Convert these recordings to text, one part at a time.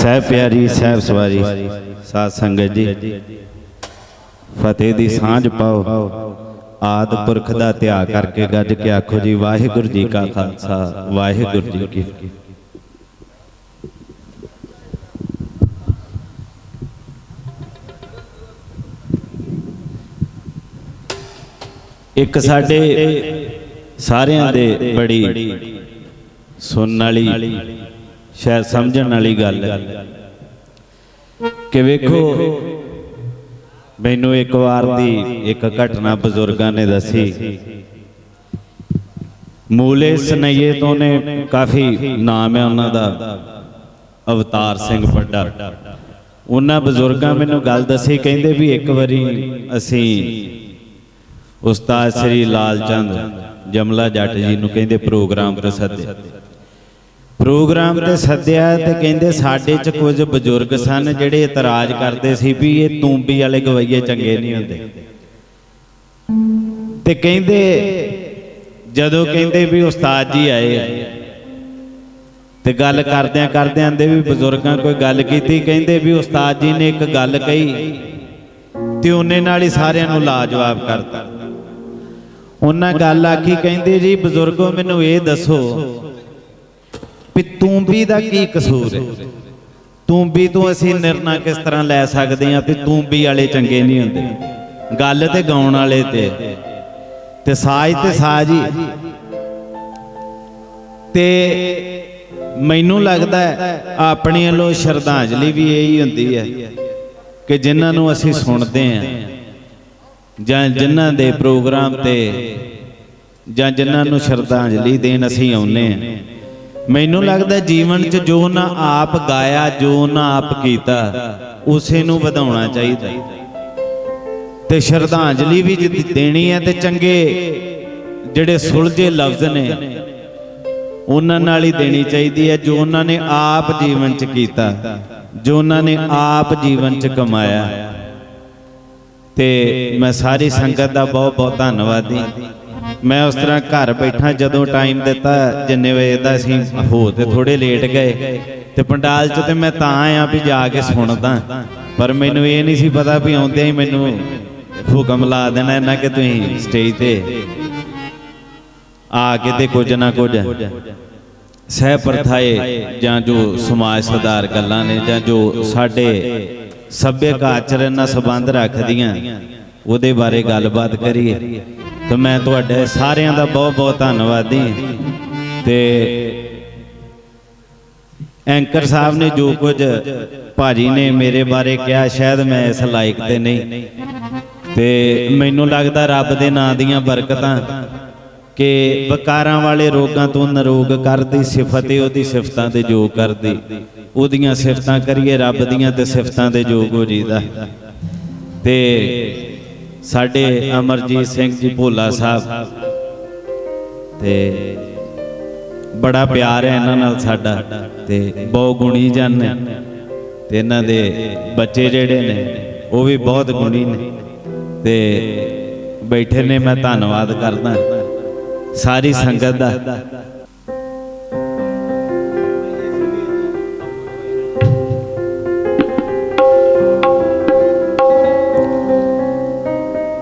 ਸਹਿ ਪਿਆਰੀ ਸਹਿਬ ਸਵਾਰੀ, ਸਾਧ ਸੰਗਤ ਜੀ। ਫਤਿਹ ਦੀ ਸਾਂਝ ਪਾਓ। ਆਦ ਪੁਰਖ ਦਾ ਧਿਆ ਕਰਕੇ ਗੱਜ ਕੇ ਆਖੋ ਜੀ, ਵਾਹਿਗੁਰੂ ਜੀ ਕਾ ਖਾਲਸਾ, ਵਾਹਿਗੁਰੂ ਜੀ ਕੀ ਇੱਕ ਸਾਡੇ ਸਾਰਿਆਂ ਦੇ ਬੜੀ ਸੁਣਨ ਵਾਲੀ ਸ਼ਾਇਦ ਸਮਝਣ ਵਾਲੀ ਗੱਲ ਹੈ। ਕਿ ਵੇਖੋ, ਮੈਨੂੰ ਇੱਕ ਵਾਰ ਦੀ ਇੱਕ ਘਟਨਾ ਬਜ਼ੁਰਗਾਂ ਨੇ ਦੱਸੀ। ਮੂਲੇ ਸਨਈਏ ਤੋਂ ਨੇ ਕਾਫੀ ਨਾਮ ਹੈ ਉਹਨਾਂ ਦਾ, ਅਵਤਾਰ ਸਿੰਘ ਵੱਡਾ ਉਹਨਾਂ ਬਜ਼ੁਰਗਾਂ ਮੈਨੂੰ ਗੱਲ ਦੱਸੀ, ਕਹਿੰਦੇ ਵੀ ਇੱਕ ਵਾਰੀ ਅਸੀਂ ਉਸਤਾਦ ਸ੍ਰੀ ਲਾਲ ਚੰਦ ਜਮਲਾ ਜੱਟ ਜੀ ਨੂੰ ਕਹਿੰਦੇ ਪ੍ਰੋਗਰਾਮ ਤੇ ਸੱਦੇ ਪ੍ਰੋਗਰਾਮ ਤੇ ਸੱਦਿਆ ਤੇ ਕਹਿੰਦੇ ਸਾਡੇ ਚ ਕੁਝ ਬਜ਼ੁਰਗ ਸਨ ਜਿਹੜੇ ਇਤਰਾਜ਼ ਕਰਦੇ ਸੀ ਵੀ ਇਹ ਤੂੰਬੀ ਵਾਲੇ ਗਵਈਏ ਚੰਗੇ ਨਹੀਂ ਹੁੰਦੇ। ਤੇ ਕਹਿੰਦੇ, ਜਦੋਂ ਕਹਿੰਦੇ ਵੀ ਉਸਤਾਦ ਜੀ ਆਏ ਤੇ ਗੱਲ ਕਰਦਿਆਂ ਕਰਦਿਆਂ ਦੇ ਵੀ ਬਜ਼ੁਰਗਾਂ ਕੋਈ ਗੱਲ ਕੀਤੀ, ਕਹਿੰਦੇ ਵੀ ਉਸਤਾਦ ਜੀ ਨੇ ਇੱਕ ਗੱਲ ਕਹੀ, ਤੇ ਉਹਨੇ ਨਾਲ ਹੀ ਸਾਰਿਆਂ ਨੂੰ ਲਾਜਵਾਬ ਕਰਤਾ। ਉਹਨਾਂ ਗੱਲ ਆਖੀ, ਕਹਿੰਦੇ ਜੀ ਬਜ਼ੁਰਗੋ ਮੈਨੂੰ ਇਹ ਦੱਸੋ ਵੀ ਤੂੰਬੀ ਦਾ ਕੀ ਕਸੂਰ ਹੈ? ਤੂੰਬੀ ਤੋਂ ਅਸੀਂ ਨਿਰਣਾ ਕਿਸ ਤਰ੍ਹਾਂ ਲੈ ਸਕਦੇ ਹਾਂ ਵੀ ਤੂੰਬੀ ਵਾਲੇ ਚੰਗੇ ਨਹੀਂ ਹੁੰਦੇ। ਗੱਲ ਤੇ ਗਾਉਣ ਵਾਲੇ ਤੇ। ਤੇ ਸਾਜ ਤੇ ਸਾਜ ਹੀ। ਤੇ ਮੈਨੂੰ ਲੱਗਦਾ ਹੈ ਆਪਣੀ ਵੱਲੋਂ ਸ਼ਰਧਾਂਜਲੀ ਵੀ ਇਹੀ ਹੁੰਦੀ ਹੈ ਕਿ ਜਿਨ੍ਹਾਂ ਨੂੰ ਅਸੀਂ ਸੁਣਦੇ ਹਾਂ ਜਾਂ ਜਿਨ੍ਹਾਂ ਦੇ ਪ੍ਰੋਗਰਾਮ ਤੇ ਜਾਂ ਜਿਨ੍ਹਾਂ ਨੂੰ ਸ਼ਰਧਾਂਜਲੀ ਦੇਣ ਅਸੀਂ ਆਉਨੇ ਆ ਮੈਨੂੰ ਲੱਗਦਾ ਜੀਵਨ 'ਚ ਜੋ ਨਾ ਆਪ ਗਾਇਆ, ਜੋ ਨਾ ਆਪ ਕੀਤਾ, ਉਸੇ ਨੂੰ ਵਧਾਉਣਾ ਚਾਹੀਦਾ। ਤੇ ਸ਼ਰਧਾਂਜਲੀ ਵੀ ਜੇ ਦੇਣੀ ਹੈ ਤੇ ਚੰਗੇ ਜਿਹੜੇ ਸੁਲਝੇ ਲਫ਼ਜ਼ ਨੇ, ਉਹਨਾਂ ਨਾਲ ਹੀ ਦੇਣੀ ਚਾਹੀਦੀ ਹੈ ਜੋ ਉਹਨਾਂ ਨੇ ਆਪ ਜੀਵਨ 'ਚ ਕੀਤਾ, ਜੋ ਉਹਨਾਂ ਨੇ ਆਪ ਜੀਵਨ 'ਚ ਕਮਾਇਆ। ਤੇ ਮੈਂ ਸਾਰੀ ਸੰਗਤ ਦਾ ਬਹੁਤ ਬਹੁਤ ਧੰਨਵਾਦੀ ਮੈਂ ਉਸ ਤਰ੍ਹਾਂ ਘਰ ਬੈਠਾ ਜਦੋਂ ਟਾਈਮ ਦਿੱਤਾ, ਜਿੰਨੇ ਵਜੇ ਦਾ ਅਸੀਂ ਹੋ ਤੇ ਥੋੜੇ ਲੇਟ ਗਏ। ਤੇ ਪੰਡਾਲ 'ਚ ਤੇ ਮੈਂ ਤਾਂ ਆਇਆ ਵੀ ਜਾ ਕੇ ਸੁਣਦਾ। ਪਰ ਮੈਨੂੰ ਇਹ ਨਹੀਂ ਸੀ ਪਤਾ ਵੀ ਆਉਂਦਿਆਂ ਹੀ ਮੈਨੂੰ ਹੁਕਮ ਲਾ ਦੇਣਾ ਇਹਨਾਂ ਕਿ ਤੁਸੀਂ ਸਟੇਜ ਤੇ ਆ ਕੇ ਤੇ ਕੁਝ ਨਾ ਕੁਝ ਸਹਿ ਪ੍ਰਥਾਏ ਜਾਂ ਜੋ ਸਮਾਜ ਸੁਧਾਰ ਗੱਲਾਂ ਨੇ ਜਾਂ ਜੋ ਸਾਡੇ ਸੱਭਿਅਕ ਆਚਰਣ ਨਾਲ ਸੰਬੰਧ ਰੱਖਦੀਆਂ, ਉਹਦੇ ਬਾਰੇ ਗੱਲਬਾਤ ਕਰੀਏ। ਤਾਂ ਮੈਂ ਤੁਹਾਡੇ ਸਾਰਿਆਂ ਦਾ ਬਹੁਤ ਬਹੁਤ ਧੰਨਵਾਦੀ ਹਾਂ। ਤੇ ਐਂਕਰ ਸਾਹਿਬ ਨੇ ਜੋ ਕੁਝ ਭਾਜੀ ਨੇ ਮੇਰੇ ਬਾਰੇ ਕਿਹਾ, ਸ਼ਾਇਦ ਮੈਂ ਇਸ ਲਾਇਕ ਤੇ ਨਹੀਂ। ਤੇ ਮੈਨੂੰ ਲੱਗਦਾ ਰੱਬ ਦੇ ਨਾਂ ਦੀਆਂ ਬਰਕਤਾਂ ਕਿ ਵਿਕਾਰਾਂ ਵਾਲੇ ਰੋਗਾਂ ਤੋਂ ਨਰੋਗ ਕਰਦੀ, ਸਿਫਤ ਏ ਉਹਦੀ ਸਿਫਤਾਂ 'ਤੇ ਜੋ ਕਰਦੀ। ਉਹਦੀਆਂ ਸਿਫਤਾਂ ਕਰੀਏ, ਰੱਬ ਦੀਆਂ ਤੇ ਸਿਫਤਾਂ ਦੇ ਜੋਗ ਹੋ ਜੀਦਾ। ਤੇ ਸਾਡੇ ਅਮਰਜੀਤ ਸਿੰਘ ਜੀ ਭੋਲਾ ਸਾਹਿਬ। ਤੇ ਬੜਾ ਪਿਆਰ ਹੈ ਇਹਨਾਂ ਨਾਲ ਸਾਡਾ। ਤੇ ਬਹੁਤ ਗੁਣੀ ਜਨ ਨੇ ਤੇ ਇਹਨਾਂ ਦੇ ਬੱਚੇ ਜਿਹੜੇ ਨੇ ਉਹ ਵੀ ਬਹੁਤ ਗੁਣੀ ਨੇ। ਤੇ ਬੈਠੇ ਨੇ ਮੈਂ ਧੰਨਵਾਦ ਕਰਦਾ। ਸਾਰੀ ਸੰਗਤ ਦਾ।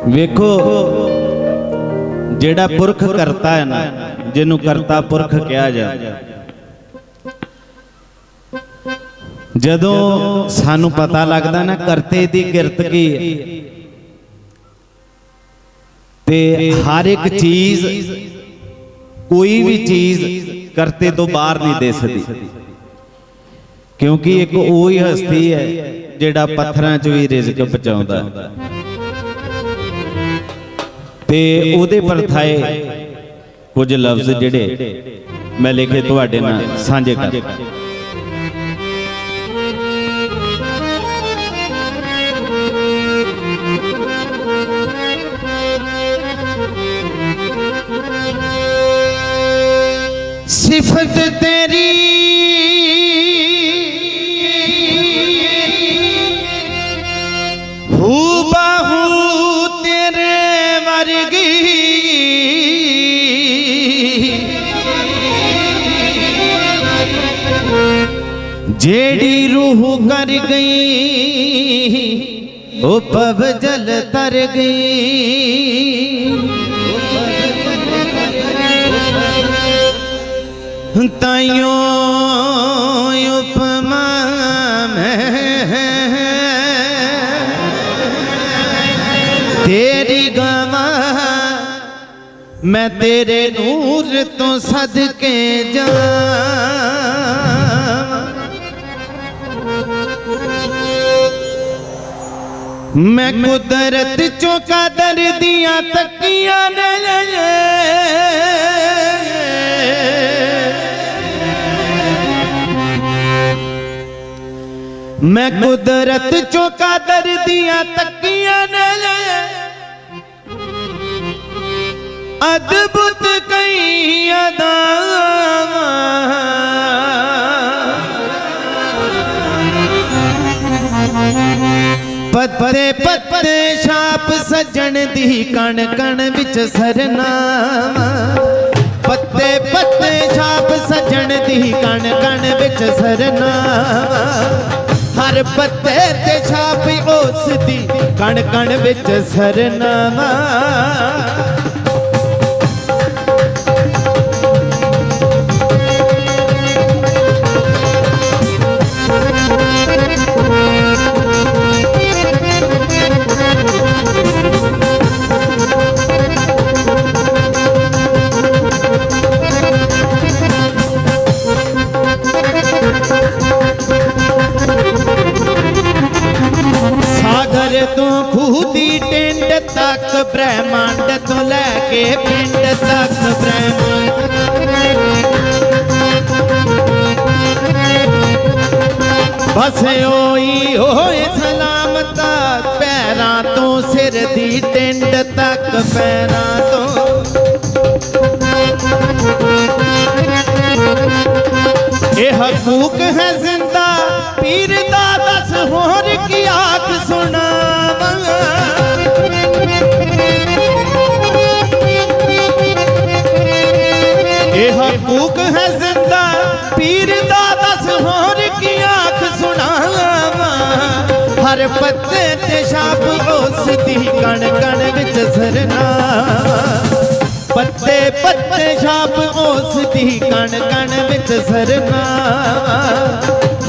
ਵੇਖੋ, ਜਿਹੜਾ ਪੁਰਖ ਕਰਤਾ ਹੈ ਨਾ, ਜਿਹਨੂੰ ਕਰਤਾ ਪੁਰਖ ਕਿਹਾ ਜਾਂਦਾ ਜਦੋਂ ਸਾਨੂੰ ਪਤਾ ਲੱਗਦਾ ਨਾ ਕਰਤੇ ਦੀ ਕਿਰਤ ਕੀ ਤੇ ਹਰ ਇੱਕ ਚੀਜ਼, ਕੋਈ ਵੀ ਚੀਜ਼ ਕਰਤੇ ਤੋਂ ਬਾਹਰ ਨਹੀਂ ਦੇ ਸਕਦੀ। ਕਿਉਂਕਿ ਇੱਕ ਉਹੀ ਹਸਤੀ ਹੈ ਜਿਹੜਾ ਪੱਥਰਾਂ 'ਚ ਵੀ ਰਿਜ਼ਕ ਪਹੁੰਚਾਉਂਦਾ ਤੇ ਉਹਦੇ ਪਰਥਾਏ ਕੁਝ ਲਫ਼ਜ਼ ਜਿਹੜੇ ਮੈਂ ਲਿਖੇ ਤੁਹਾਡੇ ਨਾਲ ਸਾਂਝੇ ਕਰ ਸਿਫਤ ਤੇਰੀ ਹੂ ਬਾਹੂ ਤੇਰੇ ਜਿਹੜੀ ਰੂਹ ਕਰ ਗਈ ਉਹ ਪਵ ਜਲ ਤਰ ਗਈ। ਤਾਈਓ ਮੈਂ ਤੇਰੇ ਨੂਰ ਤੋਂ ਸਦਕੇ ਜਾਵਾਂ। ਮੈਂ ਕੁਦਰਤ ਚੋਂ ਕਦਰ ਦੀਆਂ ਤੱਕੀਆਂ ਨੇ ਮੈਂ ਕੁਦਰਤ ਚੋਂ ਕਦਰ ਦੀਆਂ ਤੱਕੀਆਂ ਨੇ ਅਦਭੁਤ ਕਈ ਅਦਾਵਾਂ ਪੱਤੇ ਪੱਤੇ ਛਾਪ ਸੱਜਣ ਦੀ ਕਣ ਕਣ ਵਿੱਚ ਸਰਨਾ ਪੱਤੇ ਪੱਤੇ ਛਾਪ ਸੱਜਣ ਦੀ ਕਣ ਕਣ ਵਿੱਚ ਸਰਨਾ ਹਰ ਪੱਤੇ ਤੇ ਛਾਪ ਉਸ ਦੀ ਕਣ ਕਣ ਵਿੱਚ ਸਰਨਾ ਤੱਕ ਬ੍ਰਹਿਮੰਡ ਤੋਂ ਲੈ ਕੇ ਪਿੰਡ ਤੱਕ ਬ੍ਰਹਿਮੰਡ ਬਸ ਓਈ ਹੋਏ ਸਲਾਮਤਾ ਪੈਰਾਂ ਤੋਂ ਸਿਰ ਦੀ ਟਿੰਡ ਤੱਕ ਪੈਰਾਂ ਤੋਂ ਇਹ ਹਕੂਕ ਹੈ ਜ਼ਿੰਦਾ ਪੀਰ ਦਾ ਹਕੂਕ ਹੈ ਜ਼ਿੰਦਾ। ਪੀਰ ਦਾ ਦਸ ਹੋਰ ਕੀ ਆਖ ਸੁਣਾਵਾਂ। ਹਰ ਪੱਤੇ ਤੇ ਛਾਪ ਉਸ ਦੀ ਕਣ ਕਣ ਵਿੱਚ ਸਰਨਾ। ਪੱਤੇ ਪੱਤੇ ਛਾਪ ਉਸ ਦੀ ਕਣ ਕਣ ਵਿੱਚ ਸਰਨਾ।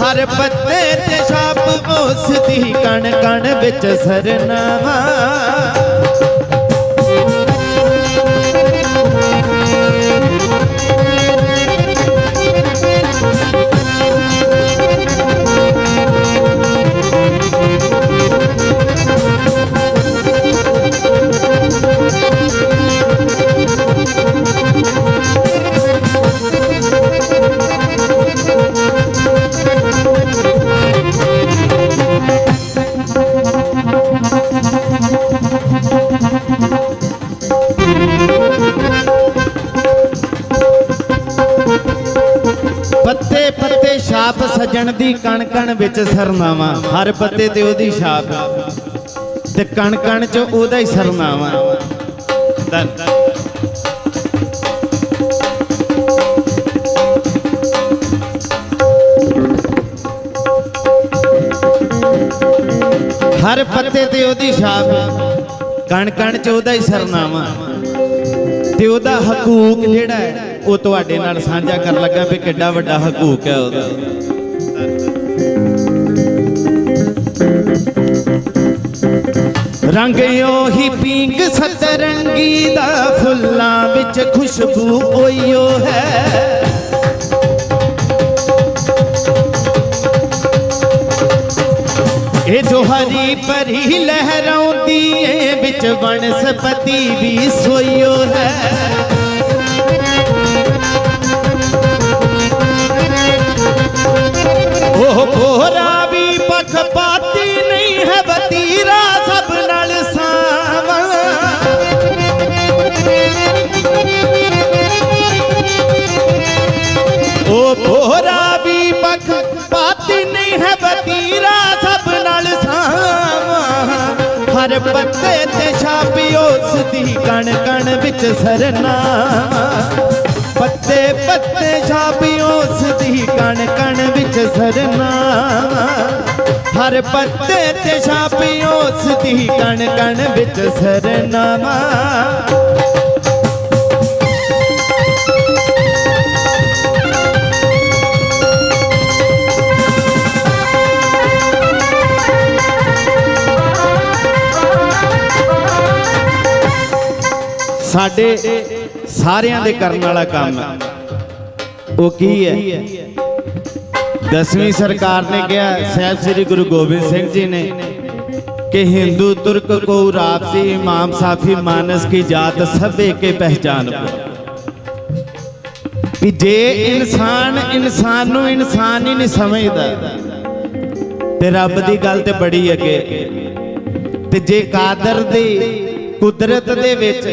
ਹਰ ਪੱਤੇ ਤੇ ਛਾਪ ਉਸ ਦੀ ਕਣ ਕਣ ਵਿੱਚ ਸਰਨਾ। ਛਾਪ ਦੀ ਕਣ ਕਣ ਵਿੱਚ ਸਰਨਾਵਾ ਹਰ ਪੱਤੇ ਤੇ ਉਹਦੀ ਛਾਪ। ਤੇ ਕਣ ਕਣ ਚ ਉਹਦਾ ਹੀ ਸਰਨਾਵਾ ਹਰ ਪੱਤੇ ਤੇ ਉਹਦੀ ਛਾਪ ਕਣ ਕਣ ਚ ਉਹਦਾ ਹੀ ਸਰਨਾਵਾ ਤੇ ਉਹਦਾ ਹਕੂਕ ਜਿਹੜਾ ਹੈ, ਉਹ ਤੁਹਾਡੇ ਨਾਲ ਸਾਂਝਾ ਕਰਨ ਲੱਗਾ ਵੀ ਕਿੱਡਾ ਵੱਡਾ ਹਕੂਕ ਹੈ ਉਹਦਾ। ਰੰਗ ਉਹੀ ਪਿੰਕ ਸਤਰੰਗੀ ਦਾ ਫੁੱਲਾਂ ਵਿੱਚ ਖੁਸ਼ਬੂ ਓਯੋ ਹੈ। ਇਹ ਜੋ ਹਰੀ ਪਰੀ ਲਹਿਰਾਉਂਦੀ ਏ, ਵਿੱਚ ਵਨਸਪਤੀ ਵੀ ਸੋਇਓ ਹੈ। ਉਹ ਕੋਰਾ ਵੀ ਪਖਪਾਤੀ ਨਹੀਂ ਹੈ ਬਤੀਰਾ ਕਣ ਕਣ ਵਿੱਚ ਸਰਨਾ। ਪੱਤੇ ਪੱਤੇ ਛਾਪੀ ਉਸ ਦੀ ਕਣ ਕਣ ਵਿੱਚ ਸਰਨਾਵਾ ਹਰ ਪੱਤੇ ਤੇ ਛਾਪੀ ਉਸ ਦੀ ਕਣ ਕਣ ਵਿੱਚ ਸਰਨਾਵਾ ਸਾਡੇ ਸਾਰਿਆਂ ਦੇ ਕਰਨ ਵਾਲਾ ਕੰਮ ਹੈ। ਉਹ ਕੀ ਹੈ? ਦਸਵੀਂ ਸਰਕਾਰ ਨੇ ਕਿਹਾ, ਸਾਹਿਬ ਸ੍ਰੀ ਗੁਰੂ ਗੋਬਿੰਦ ਸਿੰਘ ਜੀ ਨੇ ਕਿ ਹਿੰਦੂ, ਤੁਰਕ ਕੋ ਰਾਪਸੀ, ਇਮਾਮ, ਸਾਫੀ, ਮਾਨਸ ਕੀ ਜਾਤ ਸਭੇ ਕੇ ਪਹਿਚਾਨ ਵੀ ਜੇ ਇਨਸਾਨ ਇਨਸਾਨ ਨੂੰ ਇਨਸਾਨ ਹੀ ਨਹੀਂ ਸਮਝਦਾ, ਤੇ ਰੱਬ ਦੀ ਗੱਲ ਤੇ ਬੜੀ ਅੱਗੇ। ਤੇ ਜੇ ਕਾਦਰ ਦੀ ਕੁਦਰਤ ਦੇ ਵਿੱਚ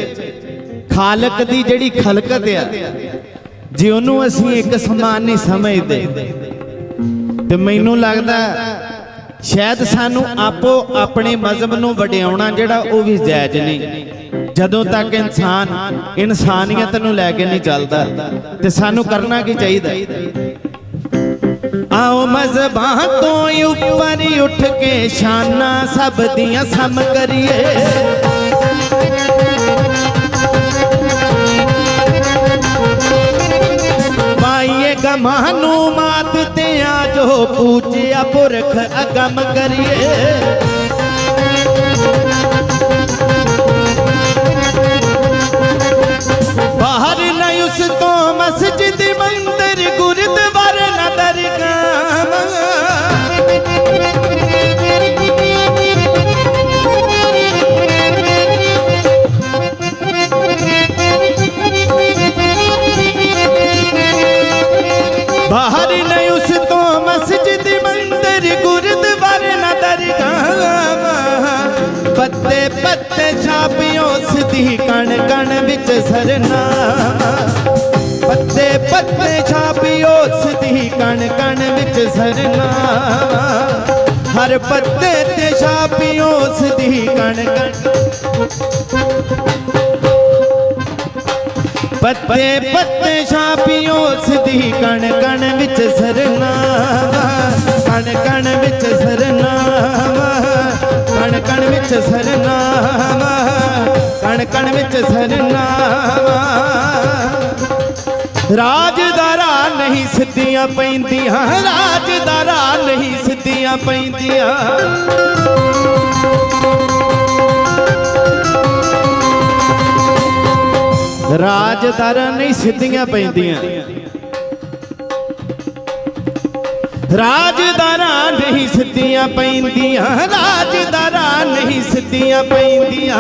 ਖਾਲਕ ਦੀ ਜਿਹੜੀ ਖਲਕਤ ਆ, ਜੇ ਉਹਨੂੰ ਅਸੀਂ ਇੱਕ ਸਮਾਨ ਨਹੀਂ ਸਮਝਦੇ, ਤੇ ਮੈਨੂੰ ਲੱਗਦਾ ਸ਼ਾਇਦ ਸਾਨੂੰ ਆਪੋ ਆਪਣੇ ਮਜ਼ਹਬ ਨੂੰ ਵਡਿਆਉਣਾ ਜਿਹੜਾ ਉਹ ਵੀ ਜਾਇਜ਼ ਨਹੀਂ। ਜਦੋਂ ਤੱਕ ਇਨਸਾਨ ਇਨਸਾਨੀਅਤ ਨੂੰ ਲੈ ਕੇ ਨਹੀਂ ਚੱਲਦਾ, ਤੇ ਸਾਨੂੰ ਕਰਨਾ ਕੀ ਚਾਹੀਦਾ? ਆਓ ਮਜ਼ਬਾਂ ਤੋਂ ਉੱਪਰ ਉੱਠ ਕੇ ਸ਼ਾਨਾਂ ਸਭ ਦੀਆਂ ਸਮ ਕਰੀਏ। ਗਮਾਂ ਨੂੰ ਮਾਤ ਤੇ ਆ ਜੋ ਪੂਜਿਆ ਪੁਰਖ ਅਗਮ ਕਰੀਏ। ਪੱਤੇ ਪੱਤੇ ਛਾਪੀ ਦੀ ਕਣ ਕਣ ਵਿੱਚ ਸਰਨਾ। ਪੱਤੇ ਪੱਤੇ ਛਾਪੀ ਉਸ ਦੀ ਕਣ ਕਣ ਵਿੱਚ ਸਰਨਾ। ਹਰ ਪੱਤੇ ਤੇ ਛਾਪੀ ਉਸ ਦੀ ਕਣ ਕਣ। ਪੱਤੇ ਪੱਤੇ ਛਾਪੀ ਉਸ ਦੀ ਕਣ ਕਣ ਵਿੱਚ ਸਰਨਾਵਾ ਕਣ ਕਣ ਵਿੱਚ ਸਰਨਾ। ਕਣ ਕਣ ਵਿੱਚ ਸਰਨਾਵਾ ਰਾਜਦਾਰਾ ਨਹੀਂ ਸਿੱਧੀਆਂ ਪੈਂਦੀਆਂ ਰਾਜਦਾਰਾ ਨਹੀਂ ਸਿੱਧੀਆਂ ਪੈਂਦੀਆਂ ਰਾਜਦਾਰਾਂ ਨਹੀਂ ਸਿੱਧੀਆਂ ਪੈਂਦੀਆਂ ਰਾਜਦਾਰਾਂ ਨਹੀਂ ਸਿੱਧੀਆਂ ਪੈਂਦੀਆਂ ਰਾਜਦਾਰਾਂ ਨਹੀਂ ਸਿੱਧੀਆਂ ਪੈਂਦੀਆਂ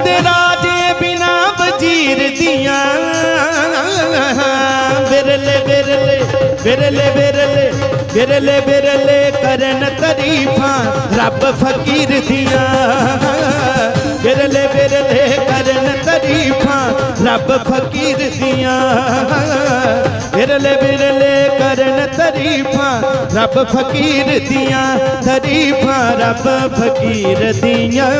ਕਦੇ ਰਾਜੇ ਬਿਨਾ ਵਜ਼ੀਰ ਦੀਆਂ। ਬਿਰਲੇ ਬਿਰਲੇ ਬਿਰਲੇ ਬਿਰਲੇ ਬਿਰਲੇ ਬਿਰਲੇ ਕਰਨ ਤਰੀਫਾਂ ਰੱਬ ਫਕੀਰ ਦੀਆਂ। ਬਿਰਲੇ ਬਿਰਲੇ ਕਰਨ ਤਰੀਫਾਂ ਰੱਬ ਫਕੀਰ ਦੀਆਂ। ਬਿਰਲੇ ਬਿਰਲੇ ਕਰਨ ਤਰੀਫਾਂ ਰੱਬ ਫਕੀਰ ਦੀਆਂ। ਤਰੀਫਾਂ ਰੱਬ ਫਕੀਰ ਦੀਆਂ।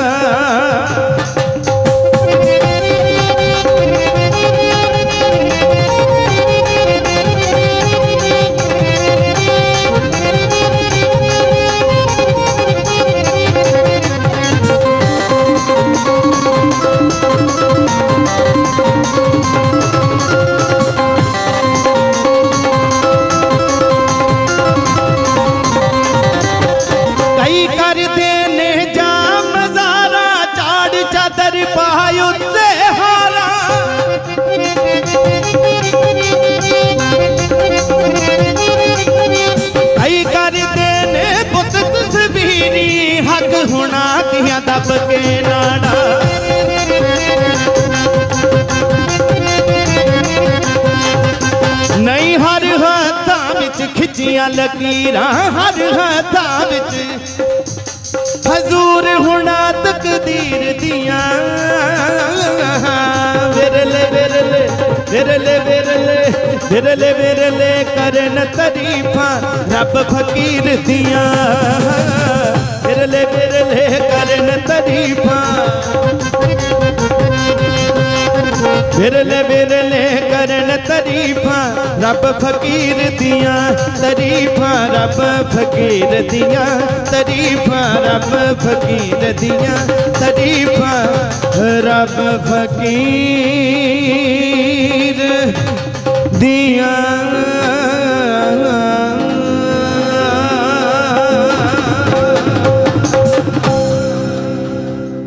ਖਿੱਚੀਆਂ ਲਕੀਰਾਂ ਹਰ ਹੱਥਾਂ ਵਿੱਚ। ਹਜ਼ੂਰ ਹੁਣਾ ਤਕਦੀਰ ਦੀਆਂ। ਵਿਰਲੇ ਵਿਰਲੇ ਵਿਰਲੇ ਵਿਰਲੇ ਵਿਰਲੇ ਵਿਰਲੇ ਕਰਨ ਤਰੀਫਾਂ ਰੱਬ ਫਕੀਰ ਦੀਆਂ। ਵਿਰਲੇ ਵਿਰਲੇ ਕਰਨ ਤਰੀਫਾਂ। ਵਿਰਲੇ ਵਿਰਲੇ ਕਰਨ ਤਾਰੀਫਾਂ ਰੱਬ ਫਕੀਰ ਦੀਆਂ, ਤਾਰੀਫਾਂ ਰੱਬ ਫਕੀਰ ਦੀਆਂ, ਤਾਰੀਫਾਂ ਰੱਬ ਫਕੀਰ ਦੀਆਂ, ਤਾਰੀਫਾਂ ਰੱਬ ਫਕੀਰ ਦੀਆਂ।